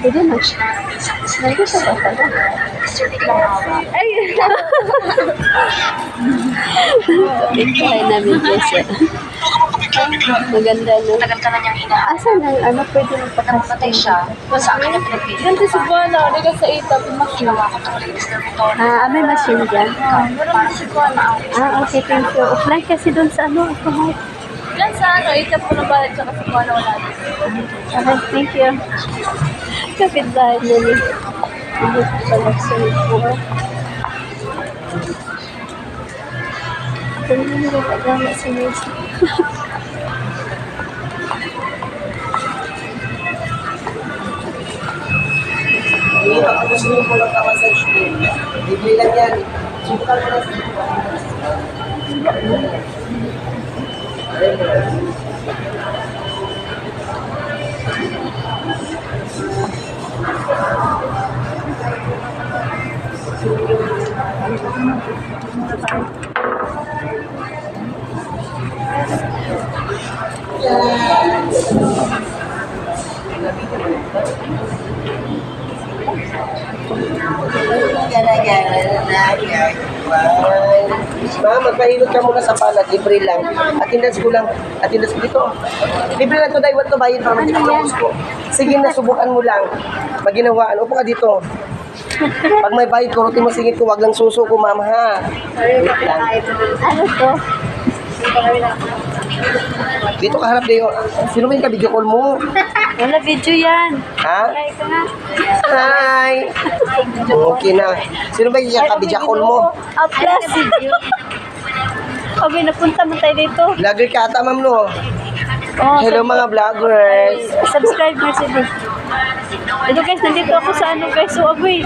Pwede na. Pwede sa bata. Ay! Kapit-bahay namin guys. Maganda no. Tagal ka na niyang hinahanap. Asan ang ano pwede Namatay siya. Sa akin na pinagpili. Ganito si Buana, nila sa itap, machine. Ginawa ko to release ng motor. Ah, may machine dyan. Meron si Buana. Ah, okay, thank you. Offline kasi doon sa ano, ako Yan sa ano, itap ko na balat, tsaka si Buana wala. Okay, thank you. Kapit-bahay namin. Hindi ko pala sa po. Ito na nila pagkama sa Messi. Hindi, pag gusto mo lang ka massage mo, bibili lang yan. Subukan mo lang sa Ma'am, magpahilot ka muna sa palad, libre lang. Attendance ko lang. Attendance ko dito. Libre lang to, dahil to bayad para mag ko. Sige na, subukan mo lang. Maginawaan. Upo ka dito. Pag may bayad ko, rutin mo singit ko, wag lang suso ko, ma'am, ha? Wait lang. Ano to? Dito ka harap tayo. Sino ba yung ka-video call mo? Wala video yan. Ha? Try nga. Hi! Okay na. Sino ba yung ka-video call mo? Ah, plus. Okay, napunta mo tayo dito. Vlogger ka ata, ma'am, no? Oh, Hello, mga vloggers. subscribe mo sila. Ito guys, nandito ako sa ano guys. So, aboy.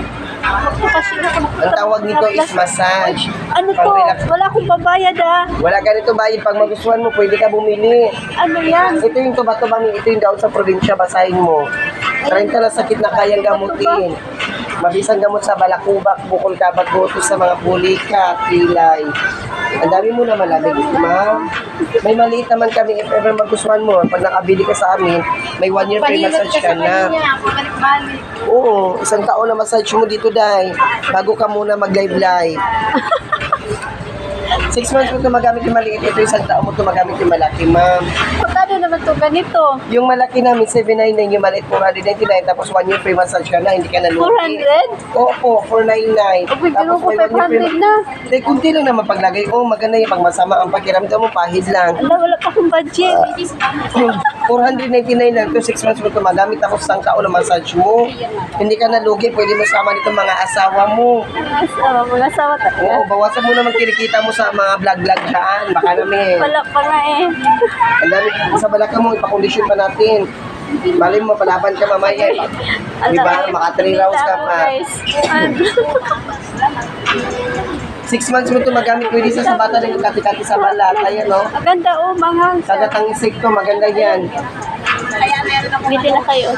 Ang tawag nito is massage. Ano to? Wala akong babayad ah. Wala ganito bayad. Pag magustuhan mo, pwede ka bumili. Ano yan? Ito yung tuba-tuba ito yung daon sa probinsya, basahin mo. 30 na sakit na kayang gamutin. Mabisang gamot sa balakubak, bukol kabat, buto sa mga pulika, pilay. Ang dami mo na malamig, ma'am. May maliit naman kami if ever magustuhan mo. Pag nakabili ka sa amin, may one year free massage ka na. Oo, isang taon na massage mo dito, Day. Bago ka muna mag-live-live. Six months mo ito magamit yung maliit. Ito isang taon mo ito magamit yung malaki, ma'am. Magkano naman to ganito? Yung malaki namin, 799, yung maliit 499, tapos one year free massage ka na, hindi ka na lugi. 400? Opo, 499. Uy, pero ko may one year free 500 na. Hindi, kunti lang naman paglagay. Oh, maganda yung pag masama ang pakiramdam mo, pahid lang. Ala, wala pa akong budget. 499 lang to 6 months mo ito magamit tapos isang taon na massage mo. Hindi ka na lugi, pwede mo sama nito mga asawa mo. Mga asawa, mga asawa talaga. Oo, bawasan mo naman kinikita mo sa mga vlog-vlog dyan. Baka namin. Wala pa nga eh. Ang dami sa balaka mo, ipakondisyon pa natin. Mali mo, palaban ka mamaya. Di ba? Maka 3 rounds ka pa. Guys. 6 months mo ito magamit. Pwede sa sabata ng kati-kati sa balat. Ayan, no? Maganda oh, mga. Sagatang insekto, maganda yan. Bili na kayo.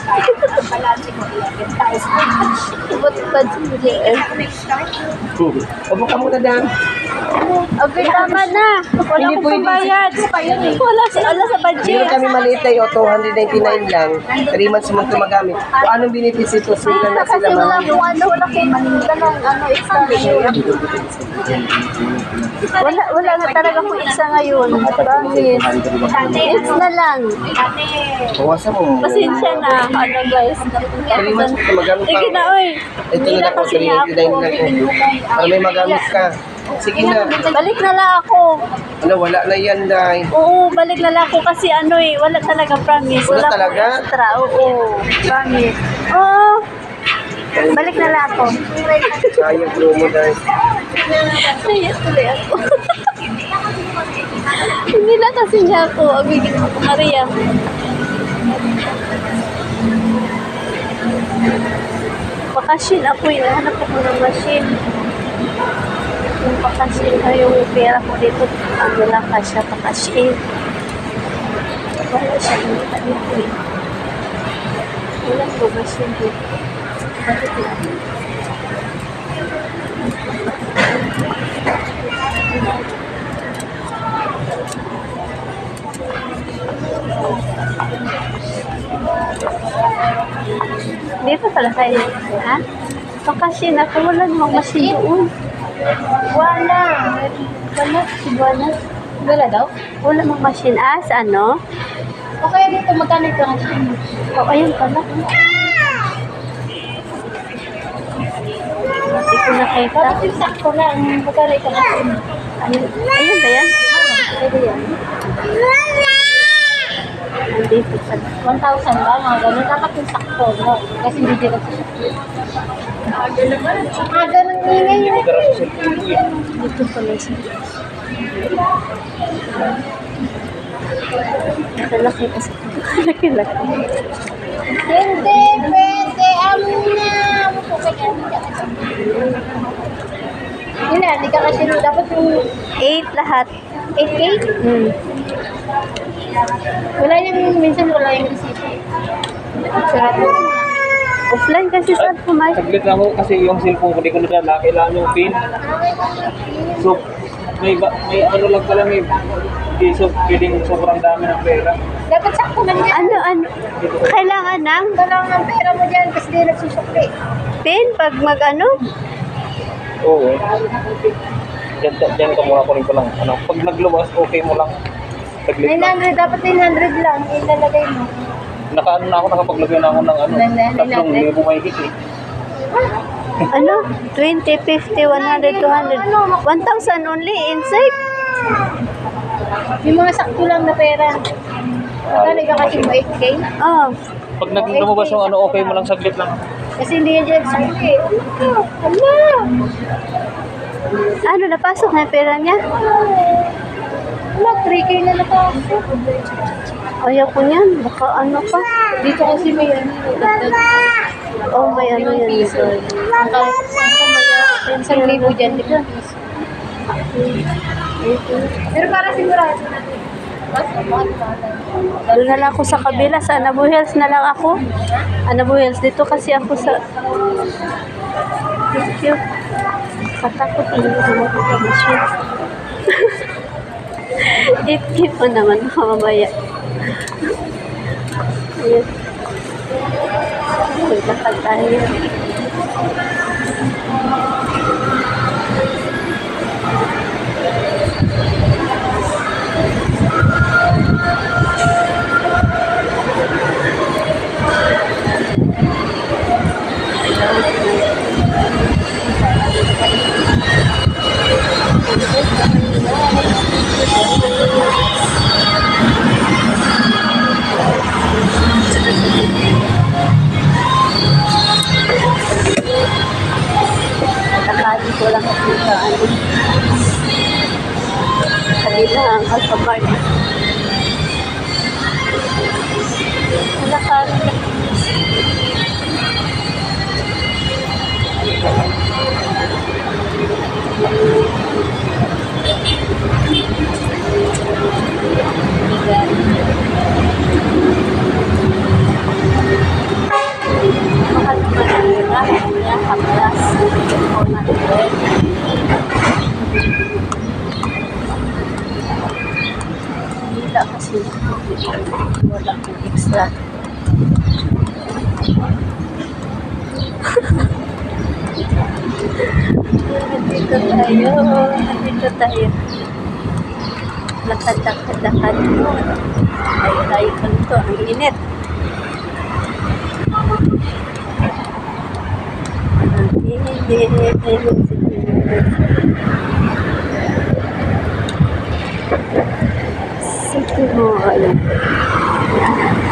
Ba't budget eh? Upo ka muna, Dan. Okay, tama na. Wala Hindi akong pwede. pambayad. Wala sa, wala sa Meron budget. kami maliit na yun, 299 lang. 3 months mo ito magamit. Kung anong benefits ito, sila na Kasi sila wala mahal. akong ano, wala akong manila ng ano, extra ngayon. Wala, wala nga talaga akong extra ngayon. Promise. It's na lang. Bawasan mo. Pasensya na. Ano guys. 3 months mo ito magamit Sige na, pa. oy. Ito na lang po, kasi niya 399 lang po. Para may magamit ka. Sige na. Balik na lang ako. Ano, wala na yan, Day. Oo, balik na lang ako kasi ano eh, wala talaga promise. Wala akong talaga? Extra, oo. Promise. Oo. Balik na lang ako. Sayang promo, Day. Kaya tuloy ako. Hindi lang kasi niya ako. Abigin ko Maria. Bakasyon ako. Hinahanap ako ng machine. Yung bakasyon ay yung pera ko dito. Ano lang ka siya bakasyon. Wala siya dito dito eh. Wala ko machine dito. Bakit lang? Dito pala tayo. Ha? Bakasyon ako. Wala namang machine doon. Wala. Wala. Wala. Wala daw? Wala namang machine. Ah, sa ano? O kaya dito, magkano ito ang Oh, ayun pala. Hindi ko nakita. Dapat yung sakto lang. Magkano ito ang Ayun. Ayun ba yan? Pwede yan. Nandito pala. 1,000 ba? Mga ganun. Dapat yung sakto. No? Kasi hindi dito sa Ah, ganun ingay yun. Dito pala siya. Laki kasi. Laki-laki. Hindi, pwede. Amo na. Yun na, hindi ka kasi dapat yung 8 lahat. 8K. Hmm. Wala yung, minsan wala yung resibo. Sarap mo. Offline kasi saan pumayag. Saglit lang ako kasi yung cellphone ko di ko nadala. Kailangan yung pin. So, may, ba- may ano lang pala may hindi so pwedeng sobrang dami ng pera. Dapat sakto lang yan. Ano, ano? Kailangan ng Kailangan ng pera mo dyan kasi di nagsusukli. pin pag mag ano? Oo. Diyan, diyan ka muna kunin ko lang. Ano, pag naglabas, okay mo lang. Saglit lang. 900, dapat 900 lang. Ilalagay mo. Naka, ano na ako, nakapaglagay na ako ng ano, tatlong libo mahigit eh. Ano? 20, 50, 100, 200. 1,000 only inside? Yung mga sakto lang na pera. Magkano ka kasi mo 8K? Oh. Pag nag- lumabas yung ano, okay mo lang saglit lang. Kasi hindi yan dyan. Ala! Ano, napasok na yung pera niya? Wala, 3K na nakasok. Ayaw ko niyan. Baka ano pa. Dito kasi may ano. Oh, may ano yan dito. Isang libo dyan, di ba? Pero para sigurado na. Mahal Doon na lang ako sa kabila. Sa Anabu Hills na lang ako. Anabu Hills. Dito kasi ako sa... Thank you. Katakot. Hindi ko makakamasyon. It-keep mo naman mamaya. Ayun. Uy, lakad. I'm come Nandito tayo. Nandito tayo. Lakad-lakad-lakad. Ay, tayo pa nito. Ang init. Ang init. Sige mo, alam. Sa